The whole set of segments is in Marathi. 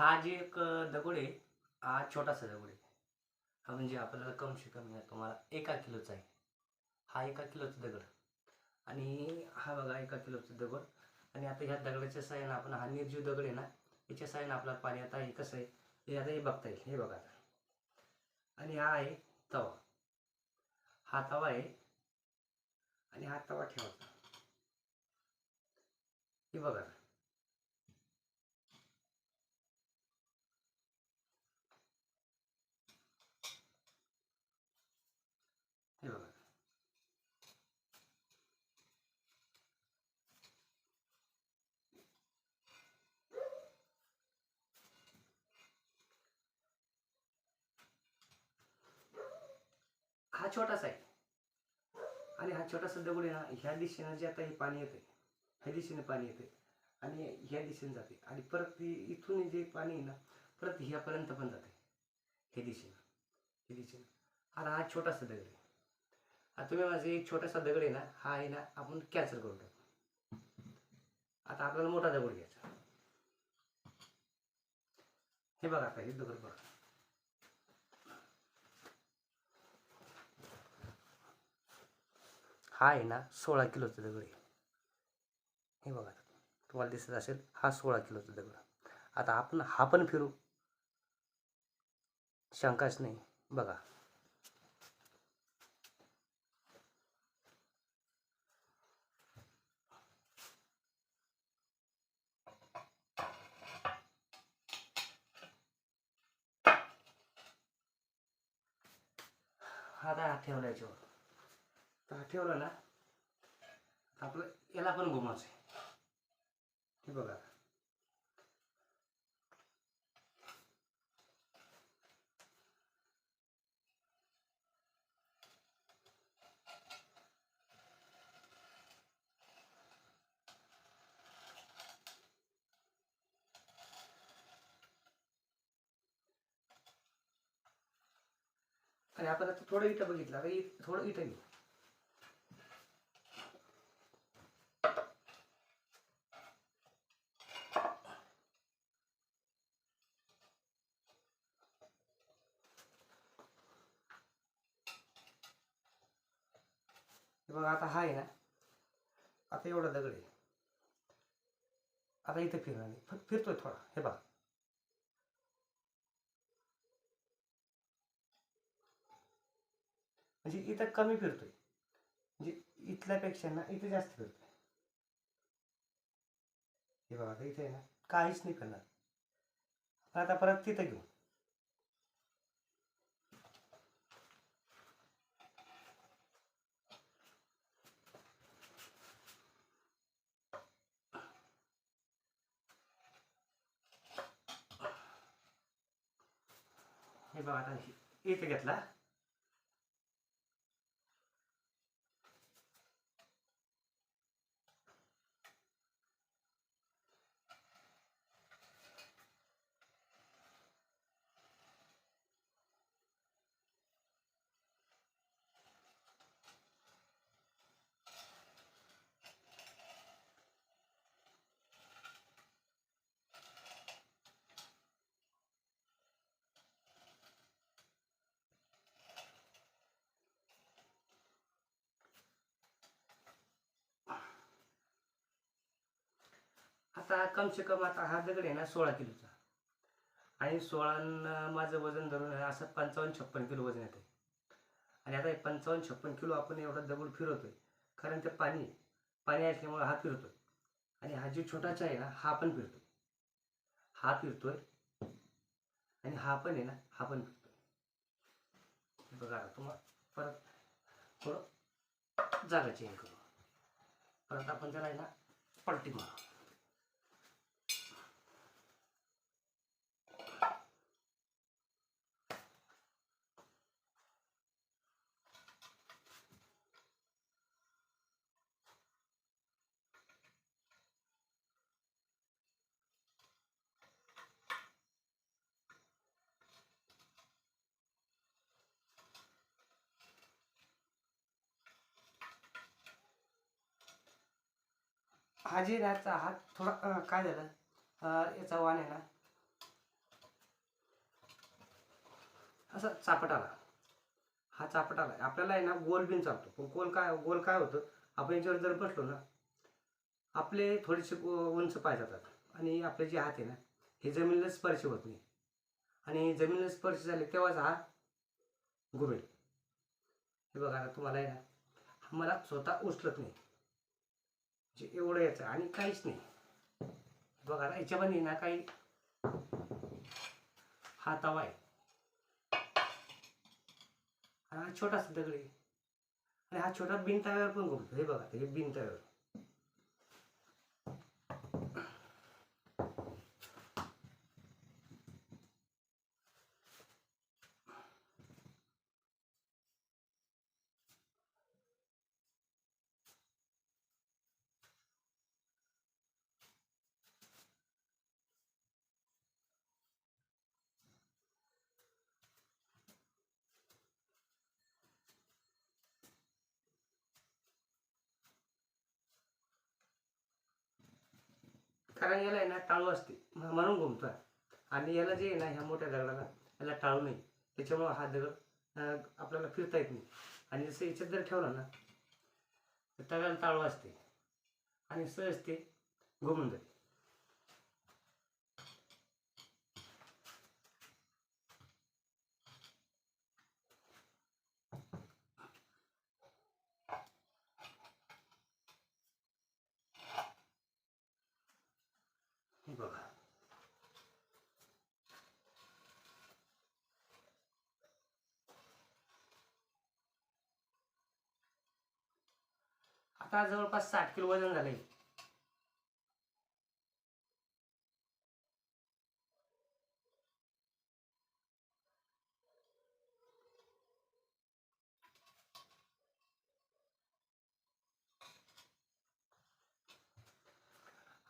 हा जे एक दगड आहे हा छोटासा दगड आहे. हा म्हणजे आपल्याला कमसे कमी तुम्हाला एका किलोचा आहे. हा एका किलोचा दगड. आणि हा बघा एका किलोचा दगड. आणि आता ह्या दगडाच्या साह्यानं आपण हा निर्जीव दगड आहे ना याच्या साह्यानं आपल्याला पाणी आता हे कसं आहे हे आता हे बघता येईल. हे बघा आता. आणि हा आहे तवा. हा तवा आहे. आणि हा तवा ठेवायचा. हे बघा हे बघा हा छोटासा आहे. आणि हा छोटासा दगड आहे ना ह्या दिशेनं जे आता हे पाणी येते ह्या दिशेने पाणी येते आणि ह्या दिशेने जाते आणि परत ती इथून जे पाणी आहे ना परत ह्यापर्यंत पण जाते हे दिशेनं हे दिशेनं. आता हा छोटासा दगड आहे. आता तुम्ही माझे एक छोटासा दगड आहे ना हा आहे ना आपण कॅन्सल करून टाकू. आता आपल्याला मोठा दगड घ्यायचा. हे बघा आता हे दगड बघा. हा आहे ना सोळा किलोचा दगड आहे. हे बघा तुम्हाला दिसत असेल हा सोळा किलोचा दगड. आता आपण हा पण फिरू. शंकाच नाही. बघा. हा आता हा तर हा ठेवला ना. आपलं याला पण घुमायचं आहे. हे बघा. आणि आपण आता थोडं इथं बघितलं. आता थोडं इथं घेऊ बघा आता हा आहे ना. आता एवढा दगड आहे. आता इथं फिरणार नाही फक्त फिरतोय थोडा. हे बघा. म्हणजे इथं कमी फिरतोय. म्हणजे इथल्यापेक्षा ना इथं जास्त फिरतोय. हे बघा आता इथे आहे ना काहीच नाही करणार आता परत तिथं घेऊ. हे बघा आता इथे घेतला. आता कम से कम आता हा दगड आहे ना सोळा किलोचा. आणि सोळा माझं वजन धरून असं पंचावन्न छप्पन किलो वजन येते आणि आता पंचावन्न छप्पन किलो आपण एवढा दगड फिरवतोय कारण ते पाणी पाणी असल्यामुळे हा फिरतोय. आणि हा जो छोटाचा आहे ना हा पण फिरतोय. हा फिरतोय आणि हा पण आहे ना हा पण फिरतोय. बघा तुम्हाला परत थोडं जागा चेंज करू. परत आपण त्याला आहे ना पलटी मारू. हा जे हात थोडा काय झालं? याचा वाण आहे ना असा चापट आला. हा चापट आला. आपल्याला आहे ना गोल बिन चालतो पण गोल काय गोल काय होतं? आपण याच्यावर जर बसलो ना आपले थोडेसे उंच पाय जातात. आणि आपले जे हात आहे ना हे जमिनीला स्पर्श होत नाही. आणि जमिनीला स्पर्श झाले तेव्हाच हा घुमेल हे बघा तुम्हाला आहे ना मला स्वतः उचलत नाही. एवढं याचं आणि काहीच नाही. बघा ना याच्यामध्ये ना काही हा तवा आहे. आणि हा छोटासा दगड आहे. आणि हा छोटा बिन तव्यावर पण घुमतो. हे बघा हे बिन तव्यावर कारण याला आहे ना टाळू असते. म- म्हणून घुमतो आणि याला जे आहे ना ह्या मोठ्या दगडाला याला टाळू नाही. त्याच्यामुळं हा दगड आपल्याला फिरता येत नाही. आणि जसं याच्यात जर ठेवला ना तर दगडाला टाळू असते. आणि सहज ते घुमून जाते हे बघा आता जवळपास साठ किलो वजन झालंय.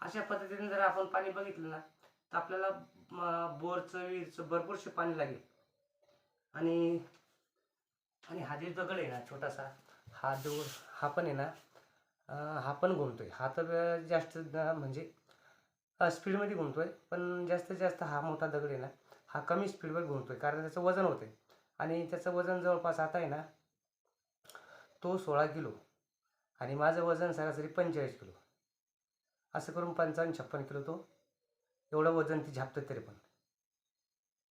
अशा पद्धतीने जर आपण पाणी बघितलं ना तर आपल्याला बोरचं विहीरचं भरपूरसे पाणी लागेल. आणि आणि हा जे दगड आहे ना छोटासा हा दगड हा पण आहे ना हा पण घुमतोय. हा तर जास्त म्हणजे स्पीडमध्ये घुमतोय. पण जास्तीत जास्त हा मोठा दगड आहे ना हा कमी स्पीडवर घुमतोय. कारण त्याचं वजन होतंय. आणि त्याचं वजन जवळपास आता आहे ना तो सोळा किलो. आणि माझं वजन सरासरी पंचेचाळीस किलो. असं करून पंचावन्न छप्पन किलो तो. एवढं वजन ती झापतं तरी पण.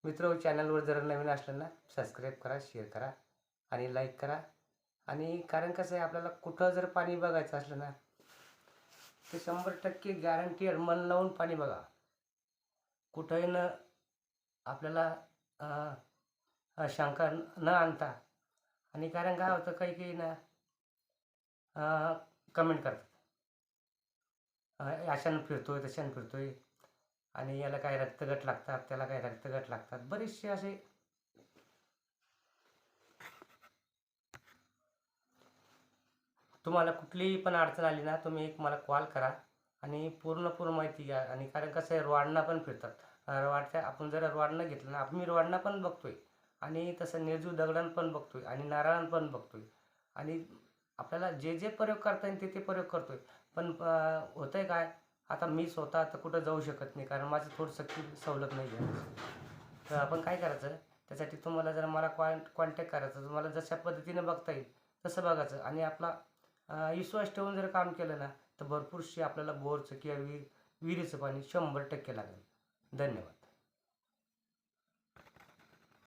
मित्र हो, चॅनलवर जर नवीन असलं ना सबस्क्राईब करा शेअर करा आणि लाईक करा. आणि कारण कसं आहे आपल्याला कुठं जर पाणी बघायचं असलं ना ते शंभर टक्के गॅरंटीड मन लावून पाणी बघा. कुठंही न आपल्याला शंका न आणता. आणि कारण काय होतं काही काही ना कमेंट करतात. अशानं फिरतोय तशानं फिरतोय. आणि याला काय रक्तगट लागतात त्याला काय रक्तगट लागतात. बरेचसे असे तुम्हाला कुठलीही पण अडचण आली ना तुम्ही एक मला कॉल करा आणि पूर्ण पूर्ण माहिती घ्या. आणि कारण कसं आहे रवाडना पण फिरतात. रवाडच्या आपण जर रोडनं घेतलं ना आपण मी रोडना पण बघतोय. आणि तसं निर्जू दगडान पण बघतोय आणि नारळान पण बघतोय. आणि आपल्याला जे जे प्रयोग करता येईल ते ते प्रयोग करतोय. पण होतं होतंय काय? आता मी स्वतः आता कुठं जाऊ शकत नाही कारण माझं थोडंसं की सवलत नाही आहे. तर आपण काय करायचं? त्यासाठी तुम्हाला जर मला कॉन कॉन्टॅक्ट करायचं तुम्हाला जशा पद्धतीने बघता येईल तसं बघायचं. आणि आपला विश्वास ठेवून जर काम केलं ना तर भरपूरशी आपल्याला बोरचं किंवा विहीर विहिरीचं पाणी शंभर टक्के लागेल. धन्यवाद.